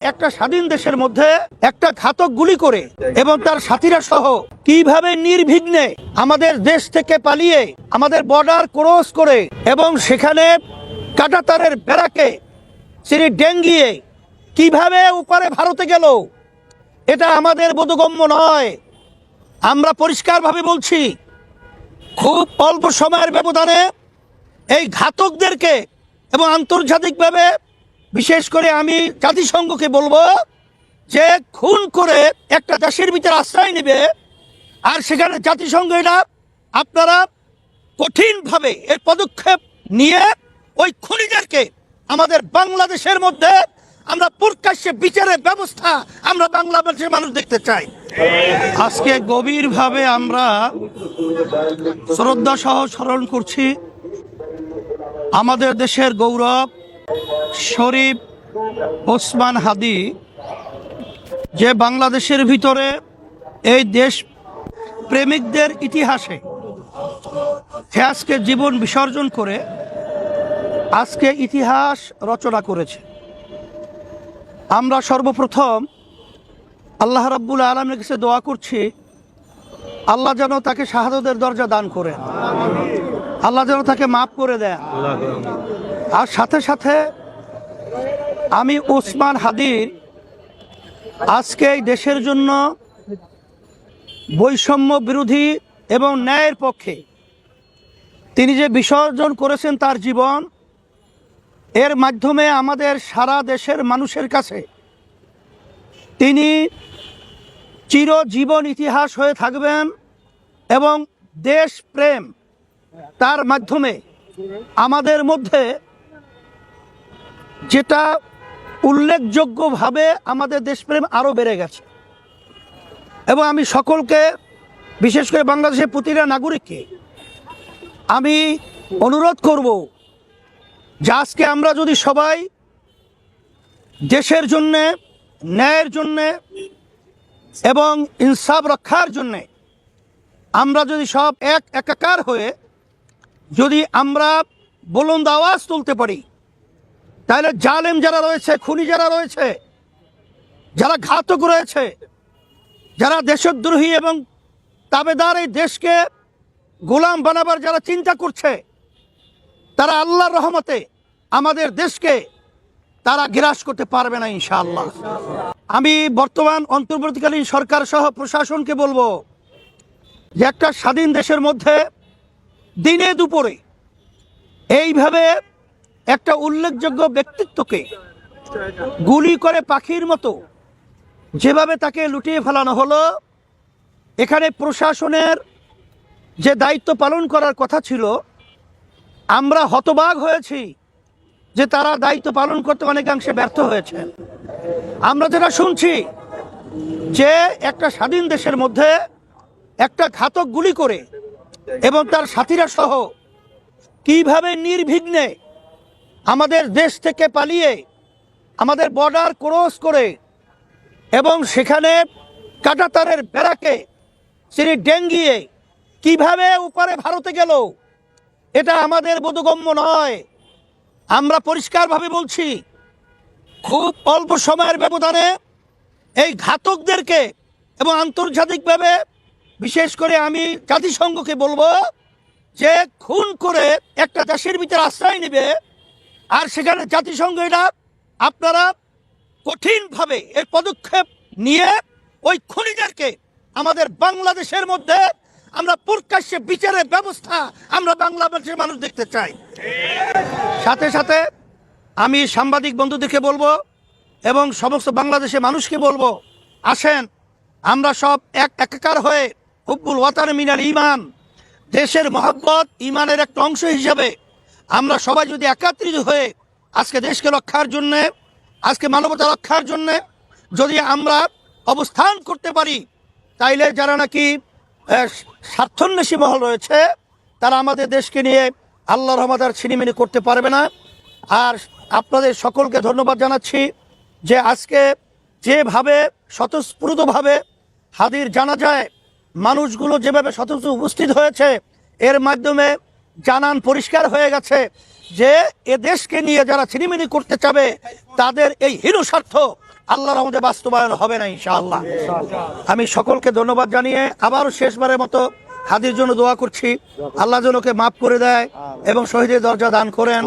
একটা স্বাধীন দেশের মধ্যে একটা ঘাতক গুলি করে এবং তার সাথীরা সহ কীভাবে নির্বিঘ্নে আমাদের দেশ থেকে পালিয়ে আমাদের বর্ডার ক্রস করে এবং সেখানে কাটাতারের বেড়াকে তিনি ডেঙ্গিয়ে কীভাবে উপরে ভারতে গেল, এটা আমাদের বোধগম্য নয়। আমরা পরিষ্কারভাবে বলছি, খুব অল্প সময়ের ব্যবধানে এই ঘাতকদেরকে এবং আন্তর্জাতিকভাবে বিশেষ করে আমি জাতিসংঘকে বলব যে খুন করে একটা দেশের ভিতরে আশ্রয় নেবে, আর সেখানে জাতিসংঘ এটা আপনারা কঠিনভাবে এর পদক্ষেপ নিয়ে ওই খুনিদেরকে আমাদের বাংলাদেশের মধ্যে আমরা প্রকাশ্যে বিচারের ব্যবস্থা আমরা বাংলাদেশের মানুষ দেখতে চাই। আজকে গভীরভাবে আমরা শ্রদ্ধা সহ স্মরণ করছি আমাদের দেশের গৌরব শরীফ ওসমান হাদি, যে বাংলাদেশের ভিতরে এই দেশ প্রেমিকদের ইতিহাসে সে আজকে জীবন বিসর্জন করে আজকে ইতিহাস রচনা করেছে। আমরা সর্বপ্রথম আল্লাহ রাব্বুল আলমের কাছে দোয়া করছি, আল্লাহ যেন তাকে শাহাদতের দরজা দান করেন। আল্লাহ যেন তাকে মাফ করে দেন। আর সাথে সাথে আমি ওসমান হাদির আজকে এই দেশের জন্য বৈষম্য বিরোধী এবং ন্যায়ের পক্ষে তিনি যে বিসর্জন করেছেন তার জীবন, এর মাধ্যমে আমাদের সারা দেশের মানুষের কাছে তিনি চিরজীবন ইতিহাস হয়ে থাকবেন এবং দেশ প্রেম তার মাধ্যমে আমাদের মধ্যে যেটা উল্লেখযোগ্যভাবে আমাদের দেশপ্রেম আরও বেড়ে গেছে। এবং আমি সকলকে, বিশেষ করে বাংলাদেশের প্রতিটা নাগরিককে, আমি অনুরোধ করব যে আজকে আমরা যদি সবাই দেশের জন্যে, ন্যায়ের জন্যে এবং ইনসাফ রক্ষার জন্যে আমরা যদি সব এক একাকার হয়ে যদি আমরা বুলন্দ আওয়াজ তুলতে পারি তাহলে জালেম যারা রয়েছে, খুনি যারা রয়েছে, যারা ঘাতক রয়েছে, যারা দেশদ্রোহী এবং তাবেদার এই দেশকে গোলাম বানাবার যারা চিন্তা করছে, তারা আল্লাহর রহমতে আমাদের দেশকে তারা গ্রাস করতে পারবে না ইনশাআল্লাহ। আমি বর্তমান অন্তর্বর্তীকালীন সরকার সহ প্রশাসনকে বলব যে একটা স্বাধীন দেশের মধ্যে দিনে দুপুরে এইভাবে একটা উল্লেখযোগ্য ব্যক্তিত্বকে গুলি করে পাখির মতো যেভাবে তাকে লুটিয়ে ফেলানো হলো, এখানে প্রশাসনের যে দায়িত্ব পালন করার কথা ছিল, আমরা হতবাগ হয়েছি যে তারা দায়িত্ব পালন করতে অনেকাংশে ব্যর্থ হয়েছে। আমরা যেটা শুনছি যে একটা স্বাধীন দেশের মধ্যে একটা ঘাতক গুলি করে এবং তার সাথীরা সহ কীভাবে নির্বিঘ্নে আমাদের দেশ থেকে পালিয়ে আমাদের বর্ডার ক্রস করে এবং সেখানে কাটাতারের বেড়াকে তিনি ডেঙ্গিয়ে কীভাবে উপরে ভারতে গেল, এটা আমাদের বোধগম্য নয়। আমরা পরিষ্কারভাবে বলছি, খুব অল্প সময়ের ব্যবধানে এই ঘাতকদেরকে এবং আন্তর্জাতিকভাবে বিশেষ করে আমি জাতিসংঘকে বলব যে খুন করে একটা দেশের ভিতরে আশ্রয় নেবে আর সেখানে জাতিসংঘ এটা আপনারা কঠিনভাবে এর পদক্ষেপ নিয়ে ওই খুনিদেরকে আমাদের বাংলাদেশের মধ্যে আমরা প্রকাশ্যে বিচারের ব্যবস্থা আমরা বাংলাদেশের মানুষ দেখতে চাই। সাথে সাথে আমি সাংবাদিক বন্ধুদেরকে বলব এবং সমস্ত বাংলাদেশের মানুষকে বলব, আসেন আমরা সব এক একাকার হয়ে হুব্বুল ওয়াতার মিনার ইমান, দেশের মহব্বত ইমানের একটা অংশ হিসাবে আমরা সবাই যদি একাত্রিত হয়ে আজকে দেশকে রক্ষার জন্যে, আজকে মানবতা রক্ষার জন্যে যদি আমরা অবস্থান করতে পারি, তাইলে যারা নাকি স্বার্থন্বেষী মহল রয়েছে, তারা আমাদের দেশকে নিয়ে আল্লাহ রহমাদার ছিনিমিনি করতে পারবে না। আর আপনাদের সকলকে ধন্যবাদ জানাচ্ছি যে আজকে যেভাবে স্বতঃস্ফূর্তভাবে হাদির জানা যায় মানুষগুলো যেভাবে স্বতঃস্ফূর্ত উপস্থিত হয়েছে, এর মাধ্যমে জানান পরিষ্কার হয়ে গেছে যে এ দেশকে নিয়ে যারা ছিনিমিনি করতে চাবে, তাদের এই হিরু স্বার্থ আল্লাহর আমাদের বাস্তবায়ন হবে না ইনশাআল্লাহ। আমি সকলকে ধন্যবাদ জানিয়ে আবারও শেষবারের মতো হাদির জন্য দোয়া করছি। আল্লাহ মাফ করে দেয় এবং শহীদের দরজা দান করেন।